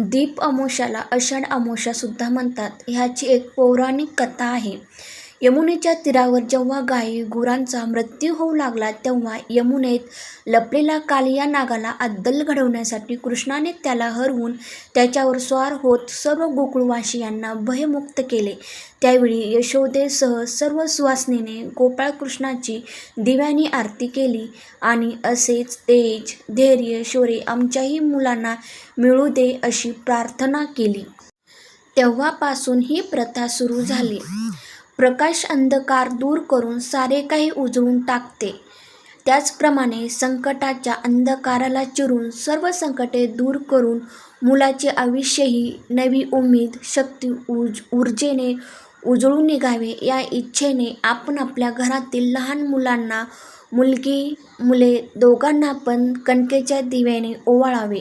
दीप अमावस्याला आषाढ अमावस्यासुद्धा म्हणतात. ह्याची एक पौराणिक कथा आहे. यमुनेच्या तीरावर जेव्हा गायी गुरांचा मृत्यू होऊ लागला तेव्हा यमुनेत लपलेल्या कालिया नागाला अद्दल घडवण्यासाठी कृष्णाने त्याला हरवून त्याच्यावर स्वार होत सर्व गोकुळवासियांना भयमुक्त केले. त्यावेळी यशोदेसह सर्व सुवासिनींनी गोपाळकृष्णाची दिव्यानी आरती केली आणि असेच तेज, धैर्य, शौर्य आमच्याही मुलांना मिळू दे अशी प्रार्थना केली. तेव्हापासून ही प्रथा सुरू झाली. प्रकाश अंधकार दूर करून सारे काही उजळून टाकते. त्याचप्रमाणे संकटाच्या अंधकाराला चिरून सर्व संकटे दूर करून मुलाचे आयुष्यही नवी उमेद, शक्ती, उज ऊर्जेने उजळून निघावे या इच्छेने आपण आपल्या घरातील लहान मुलांना, मुलगी मुले दोघांना पण कणकेच्या दिव्याने ओवाळावे.